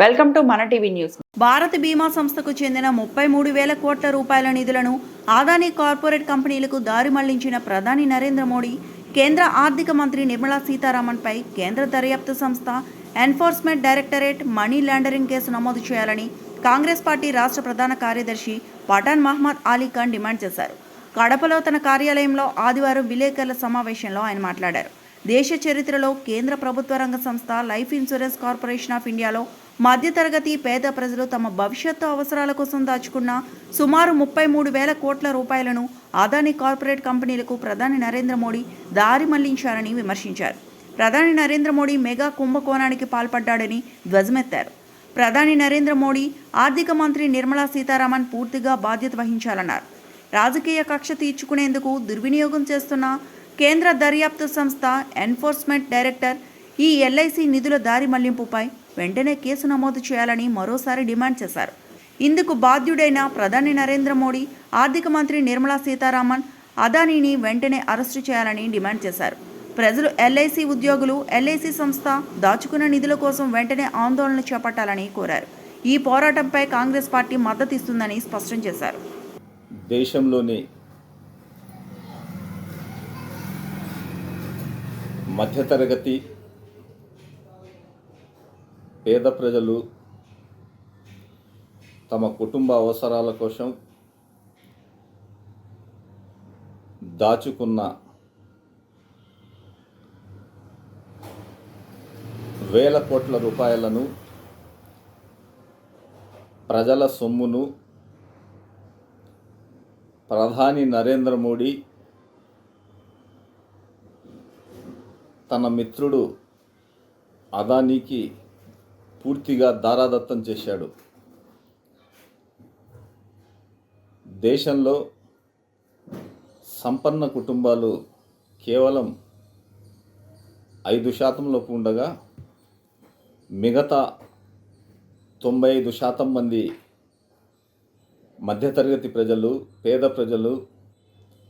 Welcome to మన TV news. Bharat బీమా సంస్థకు చెందిన ముప్పై మూడు వేల కోట్ల రూపాయల నిధులను ఆదాని కార్పొరేట్ కంపెనీలకు దారి మళ్ళించిన ప్రధాని నరేంద్ర మోడీ కేంద్ర ఆర్థిక మంత్రి నిర్మలా సీతారామన్పై కేంద్ర దర్యాప్తు సంస్థ enforcement directorate money laundering case నమోదు చేయాలని కాంగ్రెస్ పార్టీ రాష్ట్ర ప్రధాన కార్యదర్శి పఠాన్ మహ్మద్ అలీ ఖాన్ డిమాండ్ చేశారు. కడపలో తన కార్యాలయంలో ఆదివారం విలేకరుల సమావేశంలో ఆయన మాట్లాడారు. దేశ చరిత్రలో కేంద్ర ప్రభుత్వ రంగ సంస్థ లైఫ్ ఇన్సూరెన్స్ కార్పొరేషన్ ఆఫ్ ఇండియాలో మధ్యతరగతి పేద ప్రజలు తమ భవిష్యత్తు అవసరాల కోసం దాచుకున్న సుమారు ముప్పై మూడు వేల కోట్ల రూపాయలను అదానీ కార్పొరేట్ కంపెనీలకు ప్రధాని నరేంద్ర మోడీ దారి మళ్ళించారని విమర్శించారు. ప్రధాని నరేంద్ర మోడీ మెగా కుంభకోణానికి పాల్పడ్డాడని ధ్వజమెత్తారు. ప్రధాని నరేంద్ర మోడీ ఆర్థిక మంత్రి నిర్మలా సీతారామన్ పూర్తిగా బాధ్యత వహించాలన్నారు. రాజకీయ కక్ష తీర్చుకునేందుకు దుర్వినియోగం చేస్తున్న కేంద్ర దర్యాప్తు సంస్థ ఎన్ఫోర్స్మెంట్ డైరెక్టర్ ఈ ఎల్ఐసి నిధుల దారి మళ్ళింపుపై వెంటనే కేసు నమోదు చేయాలని మరోసారి డిమాండ్ చేశారు. ఇందుకు బాధ్యుడైన ప్రధాని నరేంద్ర మోడీ ఆర్థిక మంత్రి నిర్మలా సీతారామన్ అదానీని వెంటనే అరెస్టు చేయాలని డిమాండ్ చేశారు. ప్రజలు ఎల్ఐసి ఉద్యోగులు ఎల్ఐసి సంస్థ దాచుకున్న నిధుల కోసం వెంటనే ఆందోళన చేపట్టాలని కోరారు. ఈ పోరాటంపై కాంగ్రెస్ పార్టీ మద్దతు ఇస్తుందని స్పష్టం చేశారు. దేశంలోని మధ్యతరగతి పేద ప్రజలు తమ కుటుంబ అవసరాల కోసం దాచుకున్న వేల కోట్ల రూపాయలను ప్రజల సొమ్మును ప్రధాని నరేంద్ర మోడీ తన మిత్రుడు అదానీకి పూర్తిగా దారాదత్తం చేశాడు. దేశంలో సంపన్న కుటుంబాలు కేవలం ఐదు శాతంలోపు ఉండగా మిగతా తొంభై ఐదు శాతం మంది మధ్యతరగతి ప్రజలు పేద ప్రజలు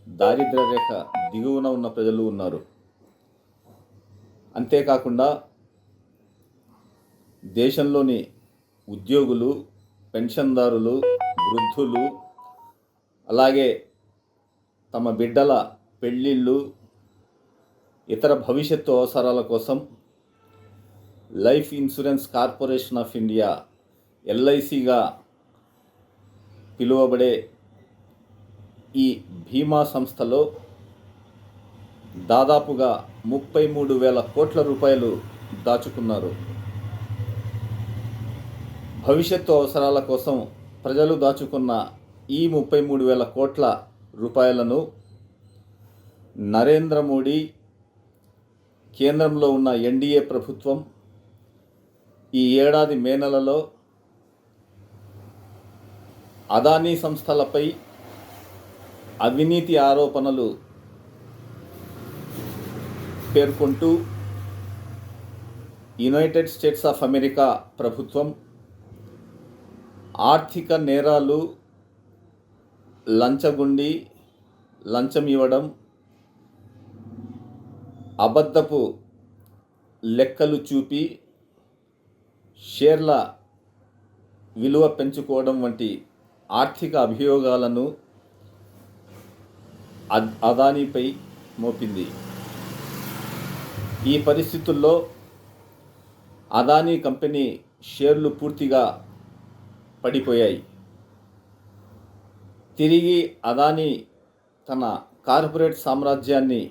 దారిద్ర్య రేఖ దిగువన ఉన్న ప్రజలు ఉన్నారు. అంతేకాకుండా దేశంలోని ఉద్యోగులు పెన్షన్దారులు వృద్ధులు అలాగే తమ బిడ్డల పెళ్ళిళ్ళు ఇతర భవిష్యత్తు అవసరాల కోసం Life Insurance Corporation of India ఎల్ఐసిగా పిలువబడే ఈ బీమా సంస్థలో దాదాపుగా ముప్పై మూడు వేల కోట్ల రూపాయలు దాచుకున్నారు. భవిష్యత్తు అవసరాల కోసం ప్రజలు దాచుకున్న ఈ ముప్పై మూడు వేల కోట్ల రూపాయలను నరేంద్ర మోడీ కేంద్రంలో ఉన్న ఎన్డీఏ ప్రభుత్వం ఈ ఏడాది మే నెలలో అదానీ సంస్థలపై అవినీతి ఆరోపణలు పేర్కొంటూ యునైటెడ్ స్టేట్స్ ఆఫ్ అమెరికా ప్రభుత్వం ఆర్థిక నేరాలు లంచగొండి లంచం ఇవ్వడం అబద్ధపు లెక్కలు చూపి షేర్ల విలువ పెంచుకోవడం వంటి ఆర్థిక అభియోగాలను అద్ అదానీపై మోపింది. ఈ పరిస్థితుల్లో అదానీ కంపెనీ షేర్లు పూర్తిగా పడిపోయాయి. తిరిగి అదానీ తన కార్పొరేట్ సామ్రాజ్యాన్ని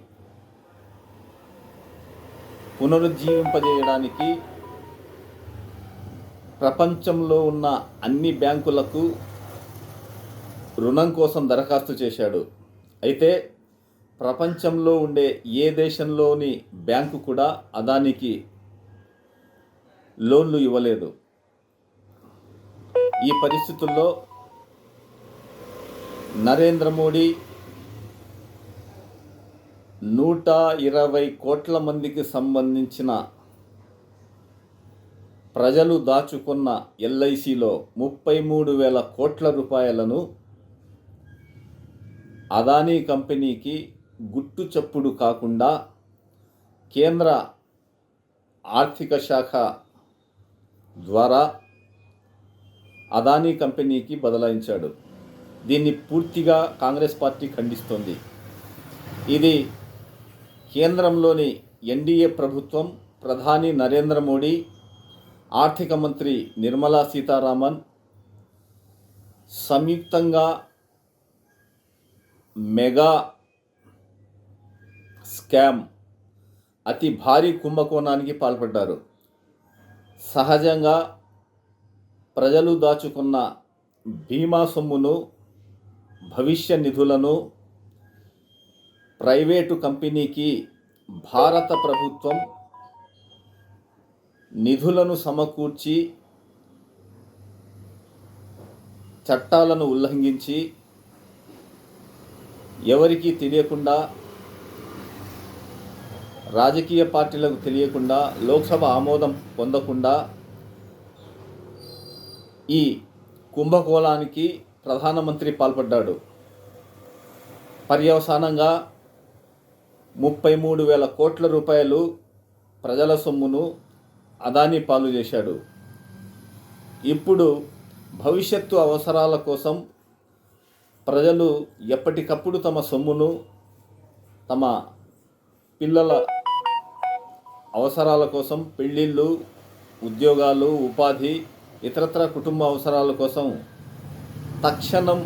పునరుజ్జీవింపజేయడానికి ప్రపంచంలో ఉన్న అన్ని బ్యాంకులకు రుణం కోసం దరఖాస్తు చేశాడు. అయితే ప్రపంచంలో ఉండే ఏ దేశంలోని బ్యాంకు కూడా అదానికి లోన్లు ఇవ్వలేదు. ఈ పరిస్థితుల్లో నరేంద్ర మోడీ నూట ఇరవై కోట్ల మందికి సంబంధించిన ప్రజలు దాచుకున్న ఎల్ఐసిలో ముప్పై మూడు వేల కోట్ల రూపాయలను అదానీ కంపెనీకి గుట్టు చప్పుడు కాకుండా కేంద్ర ఆర్థిక శాఖ ద్వారా అదానీ కంపెనీకి బదలాయించాడు. దీన్ని పూర్తిగా కాంగ్రెస్ పార్టీ ఖండిస్తోంది. ఇది కేంద్రంలోని ఎన్డీఏ ప్రభుత్వం ప్రధాని నరేంద్ర మోడీ ఆర్థిక మంత్రి నిర్మలా సీతారామన్ సంయుక్తంగా మెగా స్కామ్ అతి భారీ కుంభకోణానికి పాల్పడ్డారు. సహజంగా ప్రజలు దాచుకున్న బీమా సొమ్మును భవిష్య నిధులను ప్రైవేటు కంపెనీకి భారత ప్రభుత్వం నిధులను సమకూర్చి చట్టాలను ఉల్లంఘించి ఎవరికీ తెలియకుండా రాజకీయ పార్టీలకు తెలియకుండా లోక్సభ ఆమోదం పొందకుండా ఈ కుంభకోణానికి ప్రధానమంత్రి పాల్పడ్డాడు. పర్యవసానంగా ముప్పై మూడు వేల కోట్ల రూపాయలు ప్రజల సొమ్మును అదానీ పాలు చేశాడు. ఇప్పుడు భవిష్యత్తు అవసరాల కోసం ప్రజలు ఎప్పటికప్పుడు తమ సొమ్మును తమ పిల్లల అవసరాల కోసం పెళ్ళిళ్ళు ఉద్యోగాలు ఉపాధి ఇతరత్ర కుటుంబ అవసరాల కోసం తక్షణం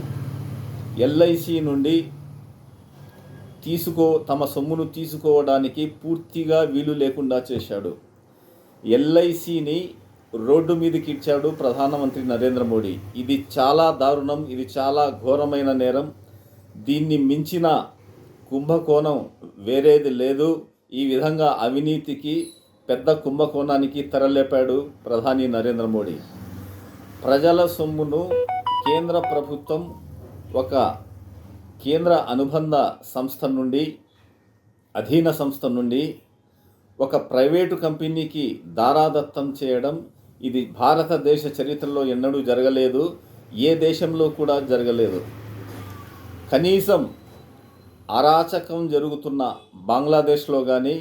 ఎల్ఐసి నుండి తీసుకో తమ సొమ్మును తీసుకోవడానికి పూర్తిగా వీలు లేకుండా చేశాడు. ఎల్ఐసిని రోడ్డు మీదకి ఇచ్చాడు ప్రధానమంత్రి నరేంద్ర మోడీ. ఇది చాలా దారుణం ఇది చాలా ఘోరమైన నేరం. దీన్ని మించిన కుంభకోణం వేరేది లేదు. ఈ విధంగా అవినీతికి పెద్ద కుంభకోణానికి తెరలేపాడు ప్రధాని నరేంద్ర మోడీ. ప్రజల సొమ్మును కేంద్ర ప్రభుత్వం ఒక కేంద్ర అనుబంధ సంస్థ నుండి అధీన సంస్థ నుండి ఒక ప్రైవేటు కంపెనీకి దారాదత్తం చేయడం ఇది భారతదేశ చరిత్రలో ఎన్నడూ జరగలేదు ఏ దేశంలో కూడా జరగలేదు. కనీసం అరాచకం జరుగుతున్న బంగ్లాదేశ్లో కానీ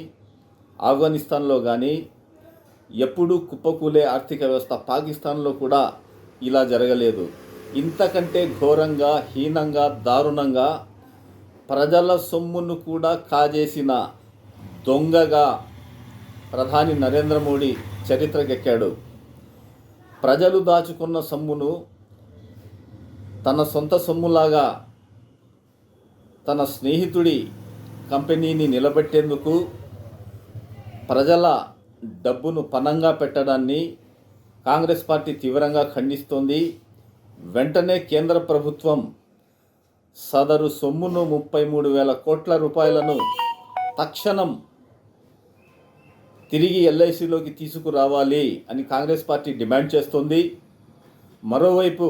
ఆఫ్ఘనిస్తాన్లో కానీ ఎప్పుడూ కుప్పకూలే ఆర్థిక వ్యవస్థ పాకిస్తాన్లో కూడా ఇలా జరగలేదు. ఇంతకంటే ఘోరంగా హీనంగా దారుణంగా ప్రజల సొమ్మును కూడా కాజేసిన దొంగగా ప్రధాని నరేంద్ర మోడీ చరిత్రకెక్కాడు ప్రజలు దాచుకున్న సొమ్మును తన సొంత సొమ్ములాగా తన స్నేహితుడి కంపెనీని నిలబెట్టేందుకు ప్రజల డబ్బును పనంగా పెట్టడాన్ని కాంగ్రెస్ పార్టీ తీవ్రంగా ఖండిస్తోంది. వెంటనే కేంద్ర ప్రభుత్వం సదరు సొమ్మును ముప్పై మూడు వేల కోట్ల రూపాయలను తక్షణం తిరిగి ఎల్ఐసిలోకి తీసుకురావాలి అని కాంగ్రెస్ పార్టీ డిమాండ్ చేస్తోంది. మరోవైపు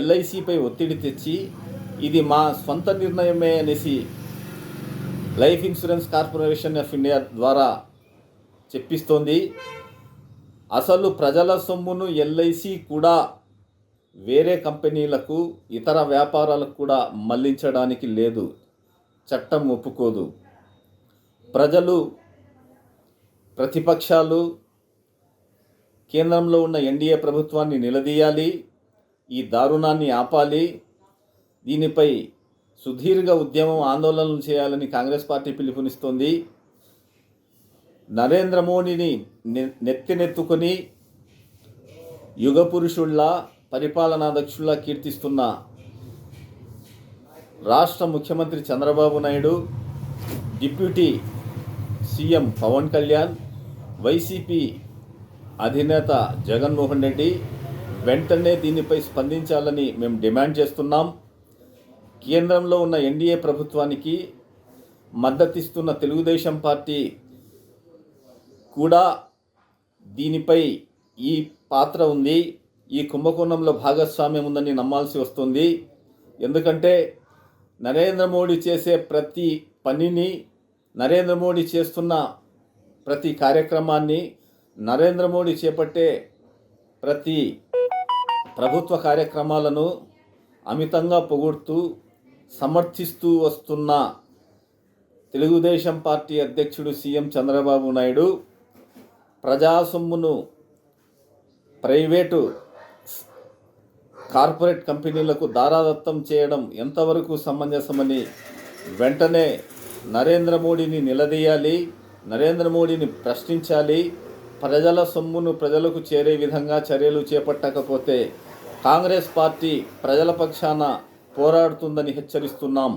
ఎల్ఐసిపై ఒత్తిడి తెచ్చి ఇది మా సొంత నిర్ణయమే అనేసి life insurance corporation of India ద్వారా చెప్పిస్తోంది. అసలు ప్రజల సొమ్మును ఎల్ఐసి కూడా వేరే కంపెనీలకు ఇతర వ్యాపారాలకు కూడా మళ్ళించడానికి లేదు. చట్టం ఒప్పుకోదు. ప్రజలు ప్రతిపక్షాలు కేంద్రంలో ఉన్న ఎన్డీఏ ప్రభుత్వాన్ని నిలదీయాలి ఈ దారుణాన్ని ఆపాలి దీనిపై సుదీర్ఘ ఉద్యమం ఆందోళనలు చేయాలని కాంగ్రెస్ పార్టీ పిలుపునిస్తోంది. నరేంద్ర మోడీని నెత్తినెత్తుకొని యుగ పరిపాలనాధ్యక్షుల్లా కీర్తిస్తున్న రాష్ట్ర ముఖ్యమంత్రి Chandrababu Naidu deputy CM Pawan Kalyan YCP అధినేత జగన్మోహన్ రెడ్డి వెంటనే దీనిపై స్పందించాలని మేము డిమాండ్ చేస్తున్నాం. కేంద్రంలో ఉన్న ఎన్డీఏ ప్రభుత్వానికి మద్దతిస్తున్న తెలుగుదేశం పార్టీ కూడా దీనిపై ఈ పాత్ర ఉంది. ఈ కుంభకోణంలో భాగస్వామ్యం ఉందని నమ్మాల్సి వస్తుంది. ఎందుకంటే నరేంద్ర మోడీ చేసే ప్రతి పనిని నరేంద్ర మోడీ చేస్తున్న ప్రతి కార్యక్రమాన్ని నరేంద్ర మోడీ చేపట్టే ప్రతి ప్రభుత్వ కార్యక్రమాలను అమితంగా పొగుడుతూ సమర్థిస్తూ వస్తున్న తెలుగుదేశం పార్టీ అధ్యక్షుడు సీఎం చంద్రబాబు నాయుడు ప్రజా సొమ్మును ప్రైవేటు కార్పొరేట్ కంపెనీలకు దారాదత్తం చేయడం ఎంతవరకు సమంజసమని వెంటనే నరేంద్ర మోడీని నిలదీయాలి నరేంద్ర మోడీని ప్రశ్నించాలి ప్రజల సొమ్మును ప్రజలకు చేరే విధంగా చర్యలు చేపట్టకపోతే కాంగ్రెస్ పార్టీ ప్రజల పక్షాన పోరాడుతుందని హెచ్చరిస్తున్నాం.